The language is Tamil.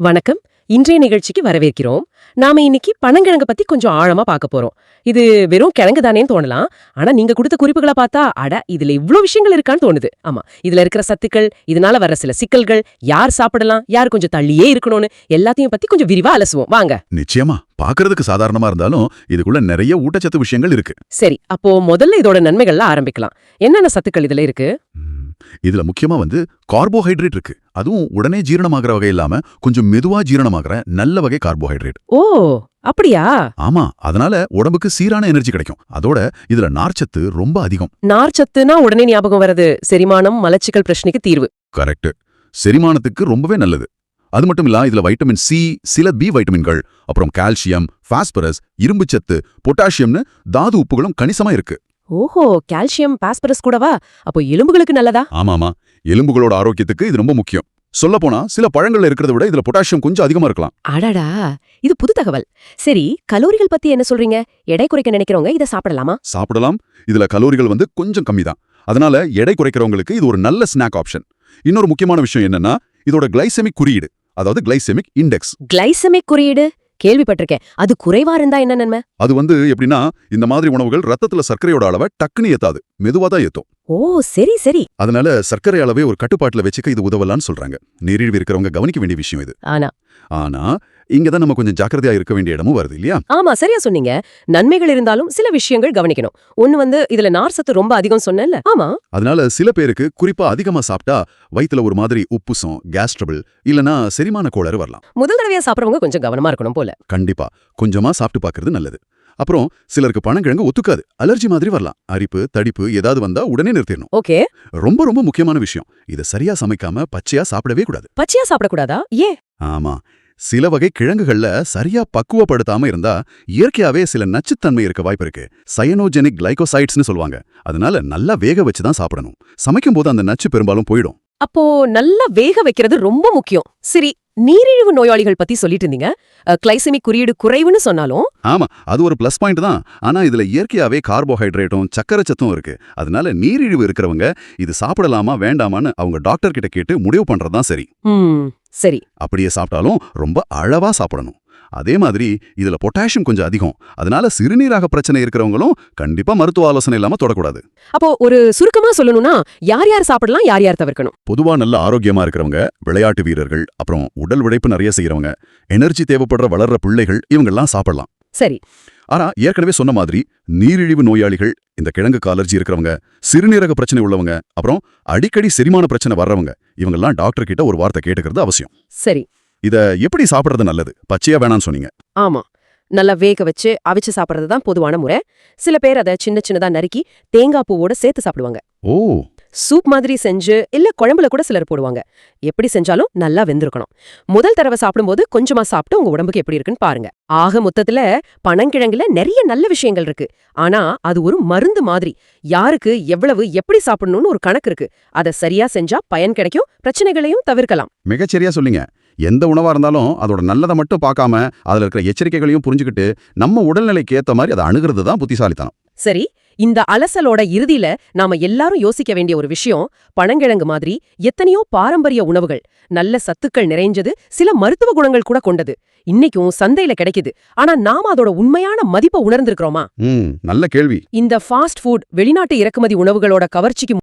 வணக்கம். இன்றைய நிகழ்ச்சிக்கு வரவேற்கிறோம். நாம இன்னைக்கு பனங்கிழங்கு பத்தி கொஞ்சம் ஆழமா பார்க்க போறோம். இது வெறும் கிழங்கு தானேன்னு தோணலாம். ஆனா நீங்க கொடுத்த குறிப்புகளை பார்த்தா அட இதுல இவ்ளோ விஷயங்கள் இருக்கான்னு தோணுது. ஆமா இதுல இருக்கிற சத்துக்கள் இதனால வர்ற சில சிக்கல்கள் யார் சாப்பிடலாம் யார் கொஞ்சம் தள்ளியே இருக்கணும்னு எல்லாத்தையும் பத்தி கொஞ்சம் விரிவா அலசுவோம். வாங்க. நிச்சயமா பாக்குறதுக்கு சாதாரணமா இருந்தாலும் இதுக்குள்ள நிறைய ஊட்டச்சத்து விஷயங்கள் இருக்கு. சரி அப்போ முதல்ல இதோட நன்மைகள்ல ஆரம்பிக்கலாம். என்னென்ன சத்துக்கள் இதுல இருக்கு? இதுல முக்கியமா வந்து கார்போஹைட்ரேட் இருக்கு. அதுவும் உடனே ஜீரணமாகிற வகை இல்லாம கொஞ்சம் மெதுவா ஜீரணமாகிற நல்ல வகை கார்போஹைட்ரேட் ஓ அப்படியா? ஆமா அதனால உடம்புக்கு சீரான எனர்ஜி கிடைக்கும். அதோட இதுல நார்ச்சத்து ரொம்ப அதிகம். நார்ச்சத்துனா உடனே ஞாபகம் வருது செரிமானம் மலச்சிக்கல் பிரச்சனைக்கு தீர்வு. கரெக்ட் செரிமானத்துக்கு ரொம்பவே நல்லது. அது மட்டும் இல்ல இதுல வைட்டமின் சி சில பி வைட்டமின்கள் அப்புறம் கால்சியம் பாஸ்பரஸ் இரும்புச்சத்து பொட்டாசியம்னு தாது உப்புகளும் கணிசமா இருக்கு. ஓஹோ கால்சியம் பாஸ்பரஸ் கூடவா? அப்போ எலும்புகளுக்கு நல்லதா? ஆமாமா. எலும்புகளோட ஆரோக்கியத்துக்கு இது ரொம்ப முக்கியம். சொல்லப்போனா சில பழங்கள்ல இருக்கிறத விட இதுல பொட்டாசியம் கொஞ்சம் அதிகமா இருக்கலாம். அடடா! இது புது தகவல். சரி கலோரிகள் பத்தி என்ன சொல்றீங்க? எடை குறைக்க நினைக்கிறவங்க இதை சாப்பிடலாமா? சாப்பிடலாம். இதுல கலோரிகள் வந்து கொஞ்சம் கம்மி தான். அதனால எடை குறைக்கிறவங்களுக்கு இது ஒரு நல்ல ஸ்நாக் ஆப்ஷன். இன்னொரு முக்கியமான விஷயம் என்னன்னா இதோட கிளைசெமிக் குறியீடு அதாவது கிளைசெமிக் இண்டெக்ஸ். கிளைசமிக் குறியீடு? கேள்விப்பட்டிருக்கேன். அது குறைவா இருந்தா என்ன நன்மை? அது வந்து எப்படின்னா இந்த மாதிரி உணவுகள் ரத்தத்துல சர்க்கரையோட அளவை டக்குன்னு ஏத்தாது. மெதுவா தான் ஏத்தும். ஓ சரி சரி. அதனால சர்க்கரை அளவை ஒரு கட்டுப்பாட்டுல வச்சுக்க இது உதவலான்னு சொல்றாங்க. நீரிழிவு இருக்கிறவங்க கவனிக்க வேண்டிய விஷயம் இது. ஆனா? ஆனா இங்க தான் நம்ம கொஞ்சம் ஜாக்கிரதையா இருக்க வேண்டிய இடமும் வருது இல்லையா? ஆமா சரியா சொன்னீங்க. நன்மைகள் இருந்தாலும் சில விஷயங்கள் கவனிக்கணும். ஒன்னு வந்து இதுல நார் சத்து ரொம்ப அதிகம் சொன்னேன்ல. ஆமா. அதனால சில பேருக்கு குறிப்பா அதிகமா சாப்பிட்டா வயித்துல ஒரு மாதிரி உப்புசம் கேஸ் ட்ரபிள் இல்லனா செரிமான கோளாறு வரலாம். முதல் தடவையா சாப்பிடுறவங்க கொஞ்சம் கவனமா இருக்கணும் போல. கண்டிப்பா. கொஞ்சமா சாப்பிட்டு பார்க்கறது நல்லது. அப்புறம் சிலருக்கு பனங்கிழங்கு ஒத்துக்காது. அலர்ஜி மாதிரி வரலாம். அரிப்பு தடிப்பு ஏதாவது வந்தா உடனே நிறுத்திடணும். ஓகே. ரொம்ப ரொம்ப முக்கியமான விஷயம். இதை சரியா சமைக்காம பச்சையா சாப்பிடவே கூடாது. பச்சையா சாப்பிடக்கூடாதா? ஏன்? ஆமா. சில வகை கிழங்குகள்ல சரியா பக்குவப்படுத்தாம இருந்தா இயற்கையாவே சில நச்சுத்தன்மை இருக்க வாய்ப்பு இருக்கு. சயனோஜெனிக் கிளைகோசைட்ஸ்னு சொல்லுவாங்க. அதனால நல்லா வேக வச்சு தான் சாப்பிடணும். சமைக்கும் போது அந்த நச்சு பெரும்பாலும் போயிடும். அப்போ நல்லா வேக வைக்கிறது ரொம்ப முக்கியம். சரி நீரிழிவு நோயாளிகள் பத்தி சொல்லிட்டு இருந்தீங்க. கிளைசமிக் குறியீடு குறைவுன்னு சொன்னாலும் ஆமா அது ஒரு ப்ளஸ் பாயிண்ட் தான். ஆனா இதுல இயற்கையாவே கார்போஹைட்ரேட்டும் சக்கரை சத்தும் இருக்கு. அதனால நீரிழிவு இருக்கிறவங்க இது சாப்பிடலாமா வேண்டாமான்னு அவங்க டாக்டர் கிட்ட கேட்டு முடிவு பண்றதுதான் சரி. சரி. அப்படியே சாப்பிட்டாலும் ரொம்ப அளவா சாப்பிடணும். அதே மாதிரி இதுல பொட்டாசியம் கொஞ்சம் அதிகம். அதனால சிறுநீரக பிரச்சனை இருக்கிறவங்களும் கண்டிப்பா மருத்துவ ஆலோசனை இல்லாம தொடக்கூடாது. அப்போ ஒரு சுருக்கமா சொல்லணும்னா யார் யார் சாப்பிடலாம் யார் யார் தவிர்க்கணும்? பொதுவா நல்ல ஆரோக்கியமா இருக்கிறவங்க விளையாட்டு வீரர்கள் அப்புறம் உடல் உழைப்பு நிறைய செய்யறவங்க எனர்ஜி தேவைப்படுற வளர்ற பிள்ளைகள் இவங்கெல்லாம் சாப்பிடலாம். சரி. ஆனா ஏற்கனவே சொன்ன மாதிரி நீரிழிவு நோயாளிகள் இந்த கிழங்குக்கு அலர்ஜி இருக்கிறவங்க சிறுநீரக பிரச்சனை உள்ளவங்க அப்புறம் அடிக்கடி செரிமான பிரச்சனை வர்றவங்க இவங்கெல்லாம் டாக்டர் கிட்ட ஒரு வார்த்தை கேட்டுக்கிறது அவசியம். சரி. இத எப்படி சாப்பிடுறது நல்லது? பச்சையா வேணாம்னு சொன்னீங்க. ஆமா. நல்லா வேக வச்சு அவிச்சு சாப்பிடுறது தான் பொதுவான முறை. சில பேர் அதை சின்ன சின்னதா நறுக்கி தேங்காய் பூவோட சேர்த்து சாப்பிடுவாங்க. ஓ! சூப் மாதிரி செஞ்சு இல்ல குழம்புல கூட சிலர் போடுவாங்க. எப்படி செஞ்சாலும் நல்லா வெந்திருக்கணும். முதல் தடவை சாப்பிடும்போது கொஞ்சமா சாப்பிட்டு உங்க உடம்புக்கு எப்படி இருக்குன்னு பாருங்க. ஆக மொத்தத்துல பனங்கிழங்குல நிறைய நல்ல விஷயங்கள் இருக்கு. ஆனா அது ஒரு மருந்து மாதிரி. யாருக்கு எவ்வளவு எப்படி சாப்பிடணும்னு ஒரு கணக்கு இருக்கு. அதை சரியா செஞ்சா பயன் கிடைக்கும் பிரச்சனைகளையும் தவிர்க்கலாம். மிகச்சரியா சொல்லிங்க. எந்த உணவா இருந்தாலும் அதோட நல்லதை மட்டும் பார்க்காம அதுல இருக்கிற எச்சரிக்கைகளையும் புரிஞ்சுக்கிட்டு நம்ம உடல்நிலைக்கு ஏத்த மாதிரி அதை அணுகிறது தான் புத்திசாலித்தனம். சரி இந்த அலசலோட இறுதியில நாம எல்லாரும் யோசிக்க வேண்டிய ஒரு விஷயம் பனங்கிழங்கு மாதிரி எத்தனையோ பாரம்பரிய உணவுகள் நல்ல சத்துக்கள் நிறைஞ்சது சில மருத்துவ குணங்கள் கூட கொண்டது. இன்னைக்கும் சந்தையில கிடைக்குது. ஆனா நாம அதோட உண்மையான மதிப்பை உணர்ந்திருக்கிறோமா? நல்ல கேள்வி. இந்த ஃபாஸ்ட் ஃபுட் வெளிநாட்டு இறக்குமதி உணவுகளோட கவர்ச்சிக்கு